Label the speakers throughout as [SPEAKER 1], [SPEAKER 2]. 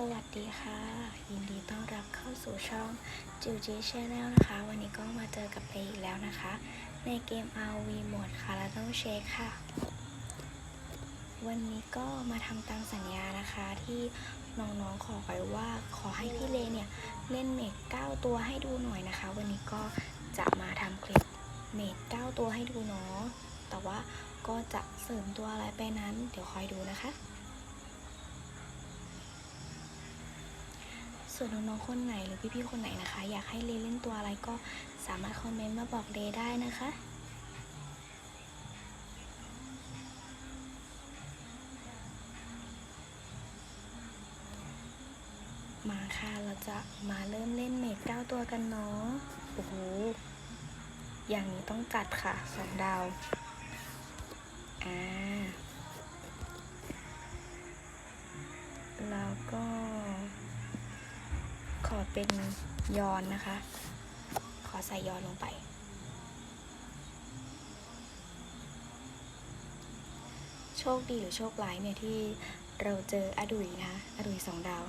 [SPEAKER 1] สวัสดีค่ะ ยินดีต้อนรับเข้าสู่ช่องจิวจีชาแนลนะคะ วันนี้ก็มาเจอกับเลอีกแล้วนะคะ ในเกม RV โหมดคาราโนเชคค่ะ วันนี้ก็มาทำตามสัญญานะคะที่น้องๆขอไว้ว่าขอให้พี่เลเนี่ย เล่นเมด9ตัวให้ดูหน่อยนะคะ วันนี้ก็จะมาทำคลิปเมด9ตัวให้ดูเนาะแต่ว่าก็จะเสริมตัวอะไรไปนั้น เดี๋ยวคอยดูนะคะ ส่วนน้องๆคนไหนหรือพี่ๆคนไหนนะคะ อยากให้เลเล่นตัวอะไรก็สามารถคอมเมนต์มาบอกเลได้นะคะมาค่ะ เราจะมาเริ่มเล่นเมดเก้าตัวกันเนาะ โอ้โห อย่างนี้ต้องจัดค่ะสองดาว อ่า แล้วก็ อเป็นยอนนะคะ ขอใส่ยอนลงไป โชคดีหรือโชคร้ายเนี่ยที่เราเจออดุยนะคะอดุยสองดาว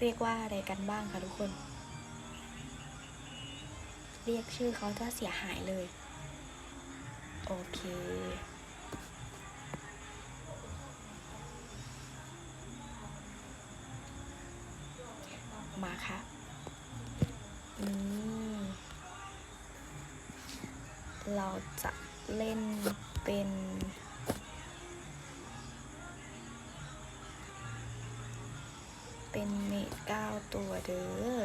[SPEAKER 1] เรียกว่าอะไรกันบ้างคะทุกคน เรียกชื่อเขาจะเสียหายเลย โอเค มาค่ะนี่เราจะเล่นเป็นเป็นเมดเก้าตัวเด้อ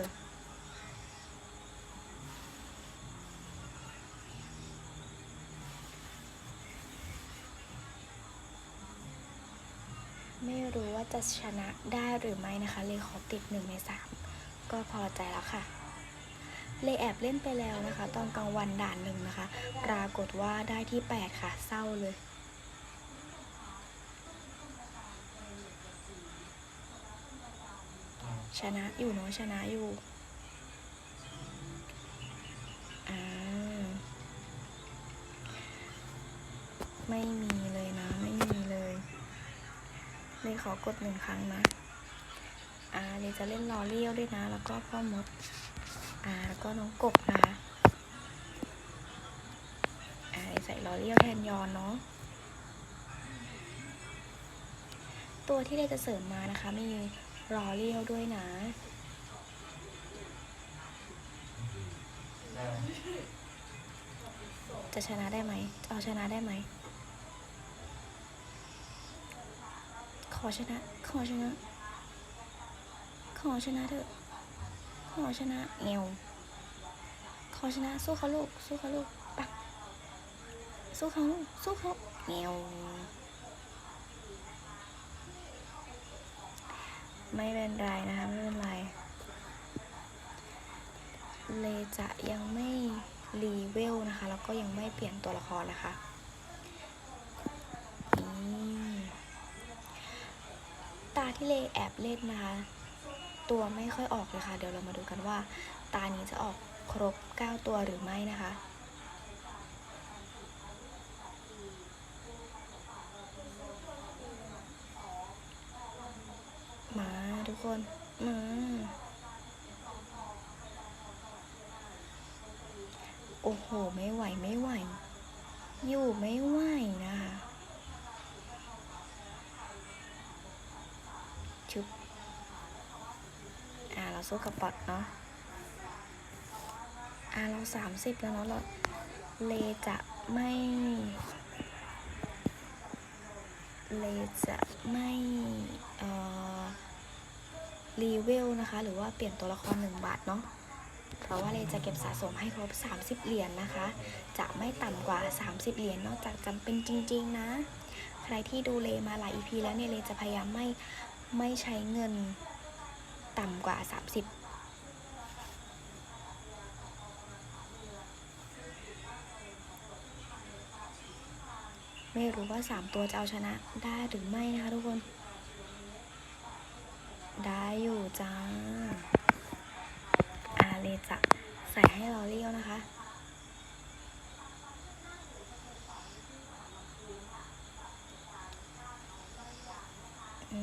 [SPEAKER 1] ไม่รู้ว่าจะชนะได้หรือไม่นะคะ เลยขอติดหนึ่งในสาม ก็พอใจแล้วค่ะ เลยแอบเล่นไปแล้วนะคะ ตอนกลางวันด่านหนึ่งนะคะ ปรากฏว่าได้ที่ 8 ค่ะ เศร้าเลย ชนะอยู่เนาะชนะอยู่อ่าไม่มีเลยนะ ไม่มีเลย เลยขอกดหนึ่งครั้งนะ อ่าเลยจะเล่นลอเลี้ยวด้วยนะ แล้วก็พ่อมด อ่าแล้วก็น้องกบนะคะอ่าใส่ลอเลี้ยวแทนยอนเนาะ ตัวที่เราจะเสริมมานะคะ มีรอเลี้ยวด้วยนะจะชนะได้ไหม เอาชนะได้ไหม ขอชนะ ขอชนะ อชนะเถอะ ขอชนะเอวขอชนะ สู้เขาลูก สู้เขาลูกปักสู้เขาลูก สู้เขาเอวไม่เป็นไรนะคะไม่เป็นไร เลจะยังไม่รีเวลนะคะ แล้วก็ยังไม่เปลี่ยนตัวละครนะคะตาที่เลแอบเล่นนะคะ ตัวไม่ค่อยออกเลยค่ะ เดี๋ยวเรามาดูกันว่า ตานี้จะออกครบ 9 ตัวหรือไม่นะคะ มาทุกคนมาโอ้โห ไม่ไหวไม่ไหว อยู่ไม่ไหวนะคะ เราสู้กับบอทเนาะอ่าเราสามสิบแล้วเนาะเราเลจะไม่เลจะไม่เอ่อรีเวลนะคะ หรือว่าเปลี่ยนตัวละครหนึ่งบาทเนาะเพราะว่าเลจะเก็บสะสมให้ครบ 30 เหรียญนะคะ จะไม่ต่ำกว่า 30 เหรียญนอกจากจำเป็นจริง ๆ นะ ใครที่ดูเลมาหลาย EP แล้วเนี่ยเลจะพยายามไม่ไม่ใช้เงิน ต่ำกว่า 30ไม่รู้ว่า 3 ตัวจะเอาชนะได้หรือไม่นะคะทุกคน ได้อยู่จ้าอาเลจะใส่ให้เราเลี้ยวนะคะ อื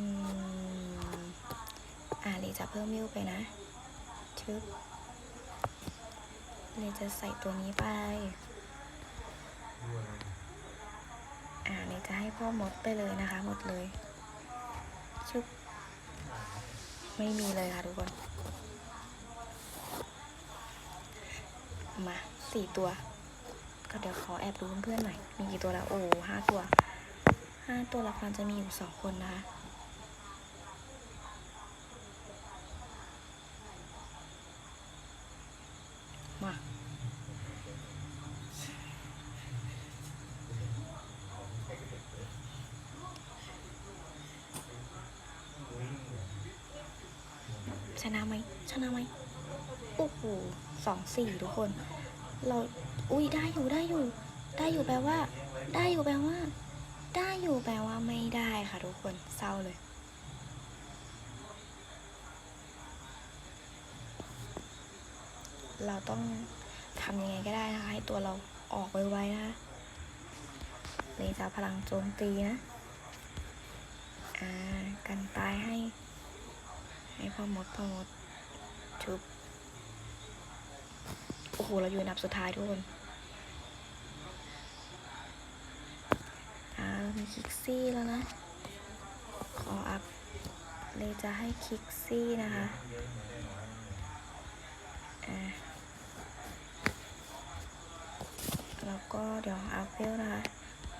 [SPEAKER 1] ม อ่าเลย จะเพิ่มวิวไปนะชึบเลยจะใส่ตัวนี้ไป อ่าเลยจะให้พ่อมดไปเลยนะคะ หมดเลยชึบไม่มีเลยค่ะทุกคน มาสี่ตัว ก็เดี๋ยวขอแอบดูเพื่อนๆหน่อย มีกี่ตัวแล้ว โอ้ห้าตัวห้าตัวละครจะมีอยู่สองคนนะคะ มา ชนะไหม ชนะไหม โอ้โห สองสี่ทุกคน เราอุ้ยได้อยู่ได้อยู่ ได้อยู่แปลว่า ได้อยู่แปลว่า ได้อยู่แปลว่าไม่ได้ค่ะทุกคนเศร้าเลย เราต้องทำยังไงก็ได้นะคะให้ตัวเราออกไวๆนะคะเลยจะพลังโจมตีนะอ่ากันตายให้ ให้พอหมดพอหมดชุบ หเราอยู่อันดับสุดท้ายทุกคนอ่ามีคิกซี่แล้วนะ ขออัพเลยจะให้คิกซี่นะคะอ่าแล้วก็เดี๋ยวอัพเวลนะคะ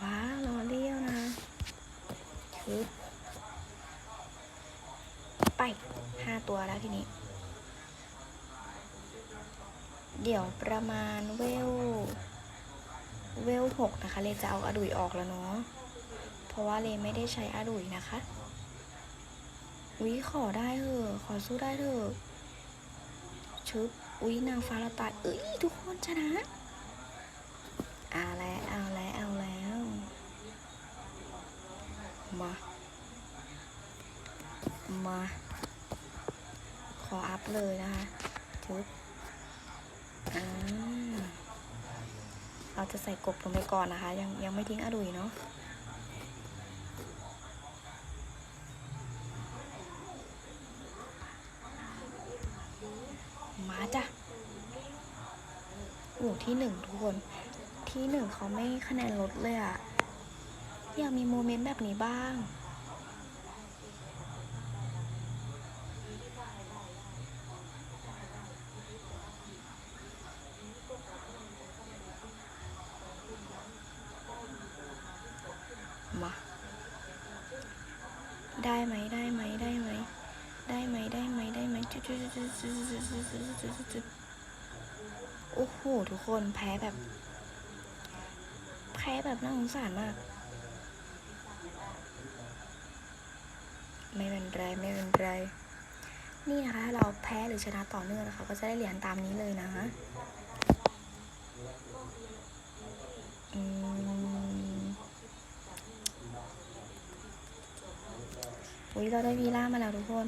[SPEAKER 1] ว้าวรอเลี้ยวนะคะชุบไปห้าตัวแล้วทีนี้ เดี๋ยวประมาณเวล เวลหกนะคะ เลจะเอาอาดุยออกแล้วเนาะ เพราะว่าเลไม่ได้ใช้อาดุยนะคะ วิขอได้เถอะ ขอสู้ได้เถอะชุบอุ้ยนางฟ้าเราตาย เอ้ย ทุกคนชนะเอาแล้วเอาแล้วเอาแล้ว มา มา ขออัพเลยนะคะชุบ เราจะใส่กบลงไปก่อนนะคะ ยังยังไม่ทิ้งอดุยเนาะมาจ้ะโอ้ที่หนึ่งทุกคน ที่หนึ่งเขาไม่คะแนนลดเลยอะอยากมีโมเมนต์แบบนี้บ้าง มา ได้ไหมได้ไหมได้ไหม ได้ไหมได้ไหมได้ไหมจุดจุดจุดจุดจุด จุดจุดโอ้โห ทุกคนแพ้แบบ แพ้แบบน่าสงสารมาก ไม่เป็นไรไม่เป็นไร นี่นะคะเราแพ้หรือชนะต่อเนื่องนะคะ ก็จะได้เหรียญตามนี้เลยนะอืมอุ้ยเราได้วีล่ามาแล้วทุกคน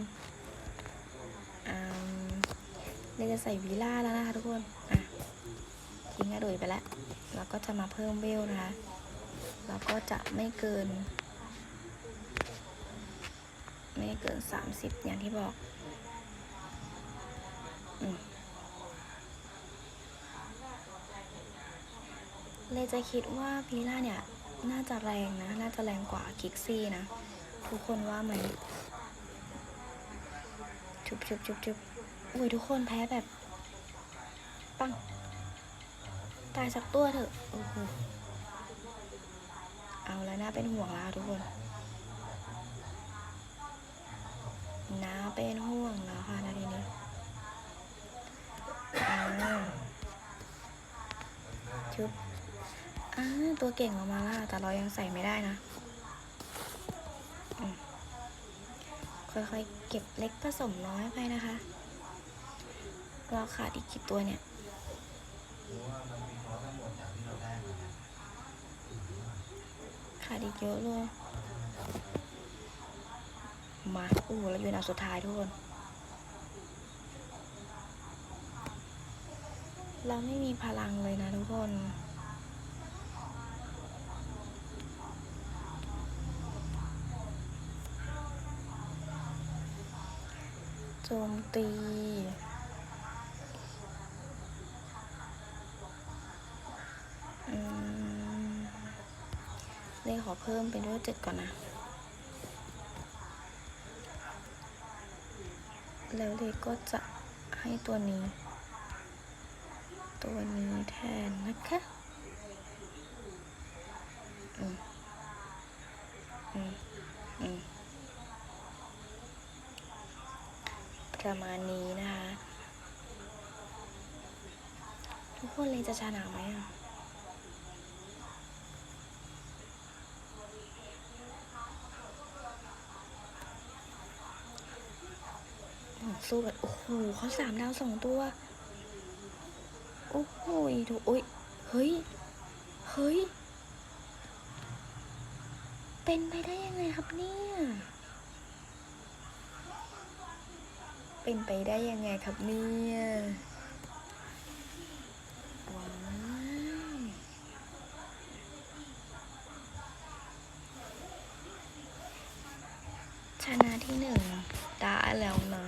[SPEAKER 1] เราจะใส่วีล่าแล้วนะคะทุกคน อะทิ้งกระโดยไปแล้วแล้วก็จะมาเพิ่มเวลนะคะแล้วก็จะไม่เกิน ไม่เกินสามสิบอย่างที่บอกอเลยจะคิดว่าพีล่าเนี่ย น่าจะแรงนะ น่าจะแรงกว่าคิกซี่นะ ทุกคนว่าไหม ชุบชุบชุบชุบ อุ้ยทุกคนแพ้แบบ ปัง ตายสักตัวเถอะ โอ้โห เอาแล้วน่าเป็นห่วงแล้วทุกคนน้าเป็นห่วงแล้วค่ะนาทีนี้อ่าชุบอ่าตัวเก่งออกมาแล้วแต่เรายังใส่ไม่ได้นะค่อยๆ เก็บเล็กผสมน้อยไปนะคะ เราขาดอีกกี่ตัวเนี่ยขาดอีกเยอะเลย มาอู้เราอยู่อันดับสุดท้ายทุกคน เราไม่มีพลังเลยนะทุกคนโจมตี อืม เพิ่มเป็นด้วยเจ็ดก่อนนะ แล้วเลขก็จะให้ตัวนี้ ตัวนี้แทนนะคะอืมอืมอืมประมาณนี้นะคะ ทุกคนเลยจะชนะไหมอะ อืม สู้กันโอ้โหเขาสามดาวสองตัว โอ้โหดูโอ้ยเฮ้ย เฮ้ย เป็นไปได้ยังไงครับเนี่ย เป็นไปได้ยังไงครับเนี่ยว้าวชนะที่หนึ่งตาแล้วนะ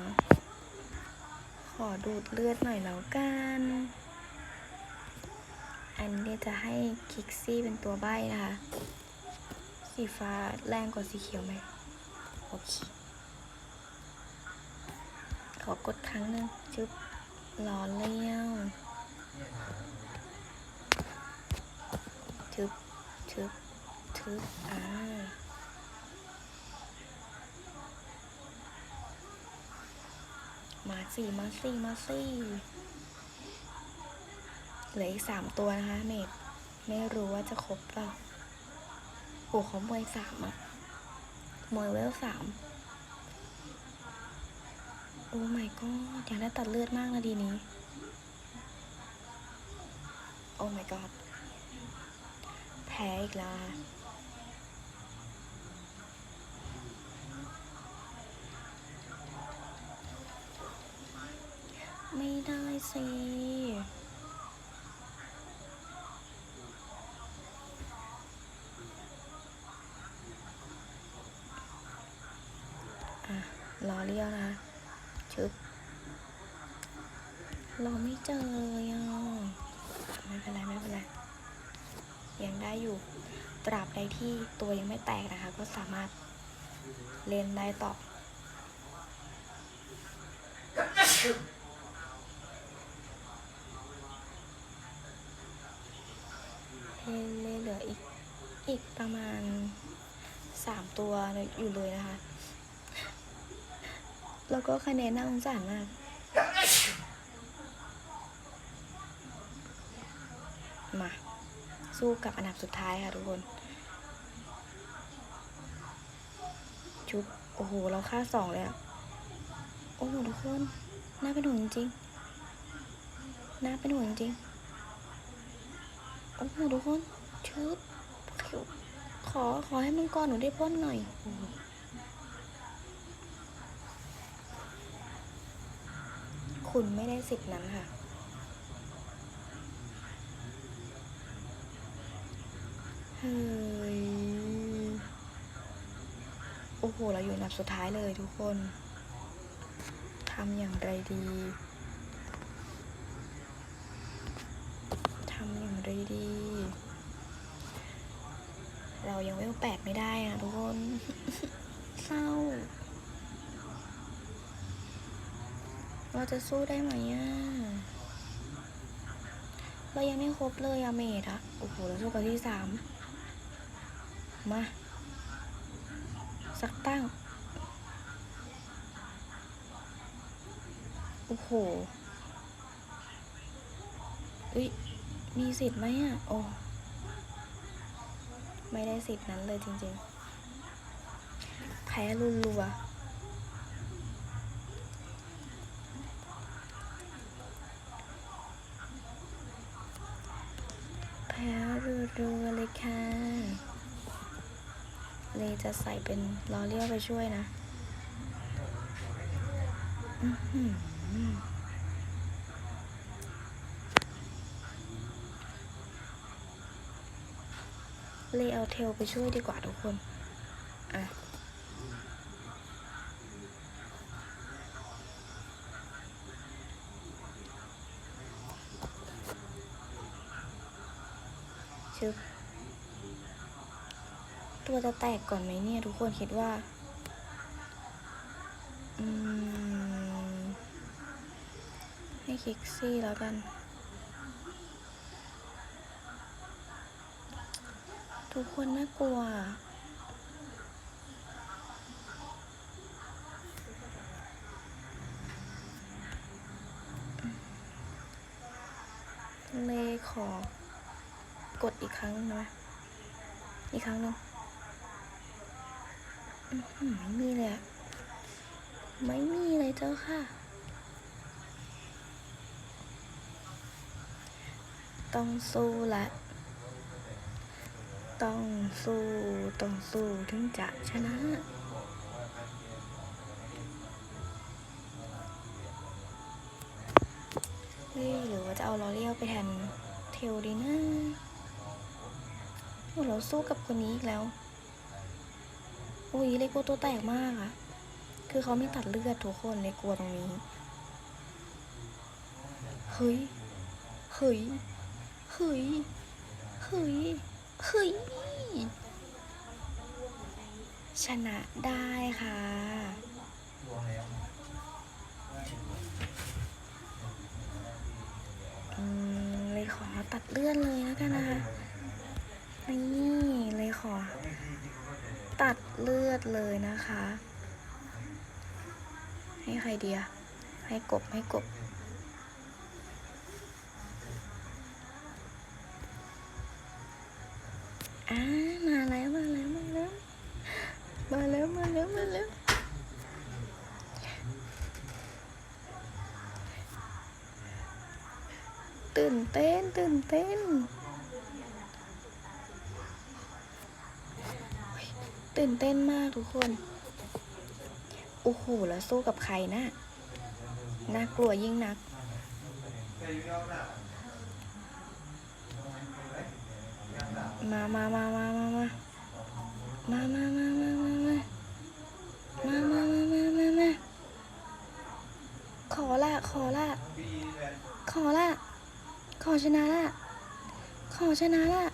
[SPEAKER 1] ขอ ดูดเลือดหน่อยแล้วกัน อันนี้จะให้คิกซี่เป็นตัวใบ้นะคะ สีฟ้าแรงกว่าสีเขียวไหมโอเค ขอกดครั้งหนึ่งจึ๊บรอเลี้ยวทึบทึบทึบอ่า มาสี่มาสี่มาสี่เหลืออีกสามตัวนะคะเมดไม่รู้ว่าจะครบเปล่าโอ้เขามวยสามอะมวยเวลสามโอ้ my god อยากได้ตัดเลือดมากนาทีนี้ โอ้ my god แพ้อีกแล้วค่ะ ไม่ได้สิอะรอเรียวนะคะชึบเราไม่เจอเลยอะไม่เป็นไรไม่เป็นไรยังได้อยู่ตราบใดที่ตัวยังไม่แตกนะคะ ก็สามารถเล่นได้ต่อ เล่นเล่นเหลืออีก อีกประมาณสามตัวอยู่เลยนะคะ แล้วก็คะแนนน่าสงสารมากมา สู้กับอันดับสุดท้ายค่ะทุกคน ชุบ โอ้โห เราค่าสองเลยอะโอ้โห ทุกคน น่าเป็นห่วงจริง น่าเป็นห่วงจริง โอ้โห ทุกคน ชุบ ขอขอให้มังกรหนูได้พ่นหน่อย คุณไม่ได้สิทธิ์นั้นค่ะ เฮ้ย โอ้โห เราอยู่อันดับสุดท้ายเลยทุกคน ทำอย่างไรดีทำอย่างไรดี เรายังเวลแปดไม่ได้อะทุกคน เศร้า เราจะสู้ได้ไหมอะเรายังไม่ครบเลยอะเมดอะโอ้โห เราสู้กับที่สามมา สักตั้ง โอ้โห อุ้ยมีสิทธิ์ไหมอะ โอ้ ไม่ได้สิทธิ์นั้นเลยจริงๆ แพ้รัวๆแพ้รัวๆเลยค่ะเลยจะใส่เป็นล้อเลี้ยวไปช่วยนะ อื้ เลเอาเทลไปช่วยดีกว่าทุกคน อะชึบตัวจะแตกก่อนไหมเนี่ย ทุกคนคิดว่า อืม ให้คลิกซี่แล้วกัน ทุกคนน่ากลัว เลยขอกดอีกครั้งหนึงนะอีกครั้งหนึ่งไม่มีเลยอะไม่มีเลยเจ้าค่ะ ต้องสู้ละ ต้องสู้ ต้องสู้ถึงจะชนะ เฮ้ย หรือว่าจะเอาลอเรียลไปแทนเทลดีนะโอ้เราสู้กับคนนี้อีกแล้ว อุ้ยเลยกลัวตัวแตกมากอะคือเขาไม่ตัดเลือดทุกคนเลยกลัวตรงนี้ เฮ้ย เฮ้ย เฮ้ย เฮ้ย เฮ้ย ชนะได้ค่ะ อืม เลยขอตัดเลือดเลยแล้วกันนะคะ นี่ เลยขอ ตัดเลือดเลยนะคะ ให้ใครเดีย ให้กบให้กบ อ่ามาแล้วมาแล้วมาแล้ว มาแล้วมาแล้วมาแล้ว ตื่นเต้นตื่นเต้นเฮ้ยตื่นเต้นมา กคนโอ้โหแล้วสู้กับใครนะน่ากลัวยิ่งนักมามามามามามามามามามามามามามามามามามาขอละขอละขอละขอชนะละขอชนะละ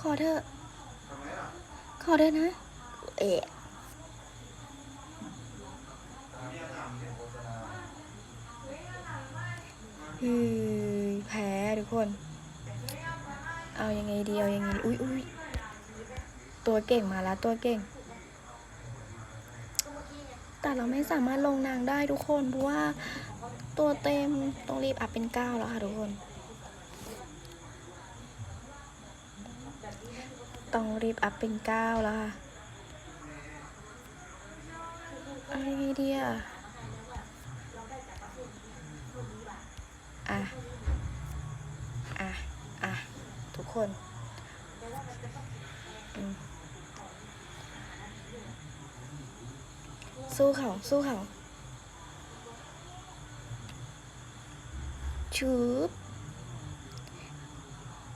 [SPEAKER 1] ขอเถอขอเถอนะ เอะฮือแพ้ทุกคน เอายังไงดี เอายังไงดีอุ้ยอุ้ยตัวเก่งมาแล้วตัวเก่ง แต่เราไม่สามารถลงนางได้ทุกคน เพราะว่าตัวเต็มต้องรีบอัพเป็นเก้าแล้วค่ะทุกคน ต้องรีบอัพเป็นเก้าแล้วค่ะเอายังไงดีอะอะ อะ อะ ทุกคนสู้เขา สู้เขาชืบ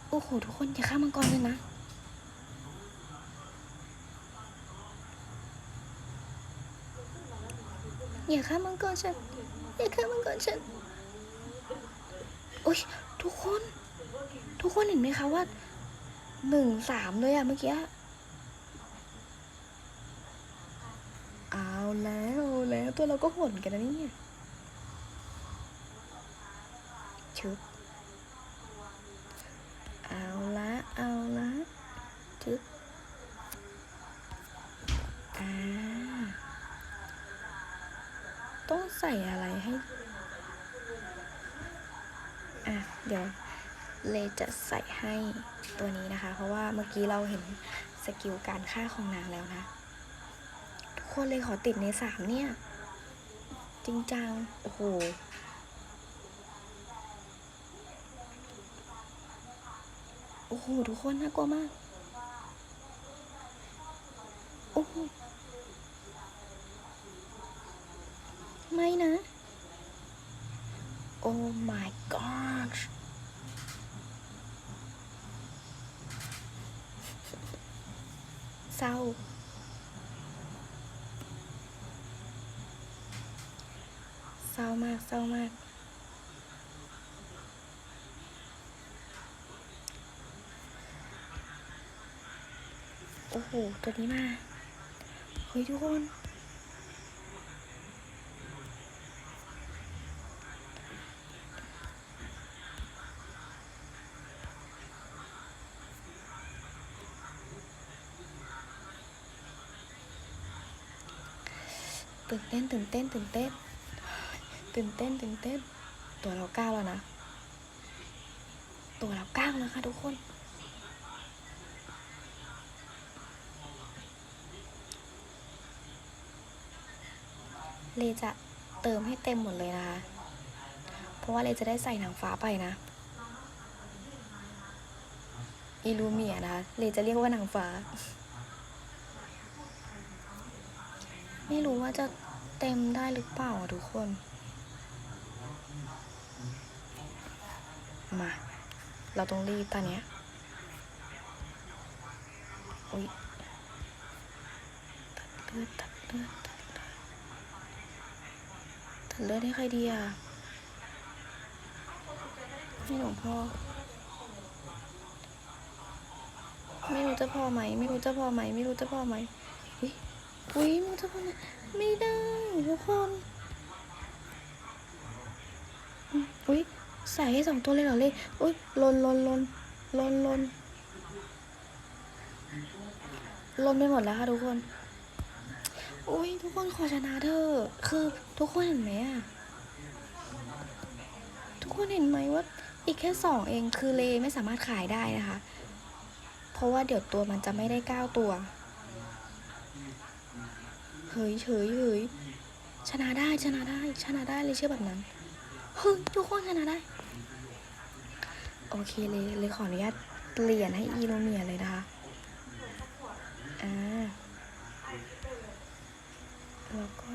[SPEAKER 1] โอ้โห ทุกคน อย่าฆ่ามังกรเลยนะ อย่าฆ่ามังกรฉัน อย่าฆ่ามังกรฉัน โอ้ยทุกคน ทุกคนเห็นไหมคะว่าหนึ่งสามเลยอะเมื่อกี้ เอาแล้วแล้วตัวเราก็หดเหมือนกันนะเนี่ยชึบเอาละเอาละชึบอ่าต้องใส่อะไรให้ อะ เดี๋ยว เลจะใส่ให้ตัวนี้นะคะ เพราะว่าเมื่อกี้เราเห็นสกิลการฆ่าของนางแล้วนะ ทุกคนเลยขอติดในสามเนี่ย จริงจัง โอ้โหโอ้โห ทุกคนน่ากลัวมาก โอ้โห ไม่นะ โอ้ my gosh ้ามาก โอ้โห ตัวนี้มา เฮ้ยทุกคนตื่นเต้นตื่นเต้นตื่นเต้น ตื่นเต้นตื่นเต้น ตัวเราก้าวแล้วนะ ตัวเราก้าวแล้วค่ะทุกคน เลจะเติมให้เต็มหมดเลยนะคะ เพราะว่าเลจะได้ใส่หนังฟ้าไปนะอิลูเมียนะคะเลจะเรียกว่าหนังฟ้า ไม่รู้ว่าจะเต็มได้หรือเปล่าทุกคน มา เราต้องรีบตอนเนี้ยอุ้ยตัดเลือดตัดเลือดตัดเลือดตัดเลือดให้ใครดีอะให้หลวงพ่อ ไม่รู้จะพอไหม ไม่รู้จะพอไหม ไม่รู้จะพอไหมอุ้ยอุ้ยไม่รู้จะพอไหมไม่ได้ทุกคนอุ้ย ใส่ให้สองตัวเลยเหรอเลยอุ้ยลนลนลนลนลนลนไปหมดแล้วค่ะทุกคนอุ้ยทุกคนขอชนะเถอะคือทุกคนเห็นไหมอะทุกคนเห็นไหมว่าอีกแค่สองเองคือเลไม่สามารถขายได้นะคะ เพราะว่าเดี๋ยวตัวมันจะไม่ได้เก้าตัวเฮ้ยเฉยเฮ้ยชนะได้ชนะได้ชนะได้เลยเชื่อแบบนั้นเฮ้ยทุกคนชนะได้ โอเคเลยเลยขออนุญาตเปลี่ยนให้อีโนเมียเลยนะคะอ่าแล้วก็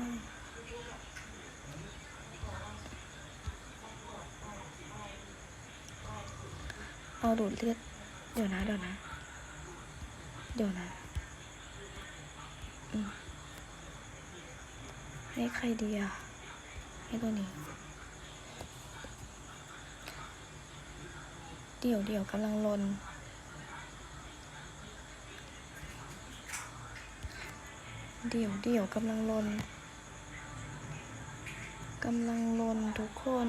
[SPEAKER 1] เอาดูดเลือด เดี๋ยวนะ เดี๋ยวนะ เดี๋ยวนะให้ใครดีอะ ให้ตัวนี้ เดี๋ยวเดี๋ยวกำลังลน เดี๋ยวเดี๋ยวกำลังลนกำลังลนทุกคน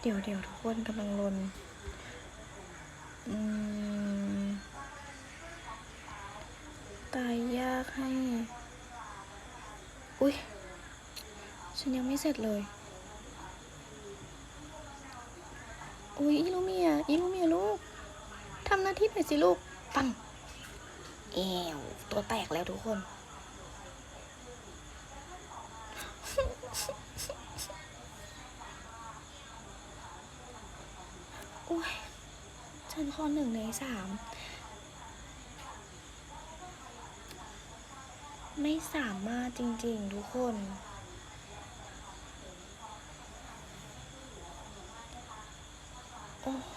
[SPEAKER 1] เดี๋ยวเดี๋ยวทุกคนกำลังลนตายยากให้ อุ๊ยฉันยังไม่เสร็จเลย อุ๊ยอีลูเมียอีลูเมียลูกทำหน้าที่หน่อยสิลูกปังเอวตัวแตกแล้วทุกคนโอ้ยฉันข้อหนึ่งในสามไม่สามารถจริงๆทุกคน โอ้โห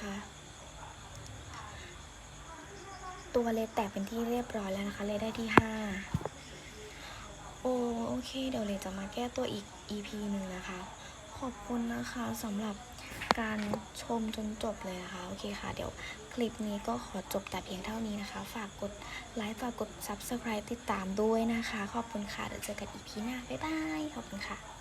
[SPEAKER 1] คะ ตัวเลแตกเป็นที่เรียบร้อยแล้วนะคะ เลได้ที่ห้าโอโอเค เดี๋ยวเลจะมาแก้ตัวอีก EP หนึ่งนะคะ ขอบคุณนะคะสำหรับการชมจนจบเลยนะคะ โอเคค่ะ เดี๋ยวคลิปนี้ก็ขอจบแต่เพียงเท่านี้นะคะ ฝากกดไลค์ ฝากกด Subscribe ติดตามด้วยนะคะ ขอบคุณค่ะ เดี๋ยวเจอกันอีพีหน้า บ๊ายบาย ขอบคุณค่ะ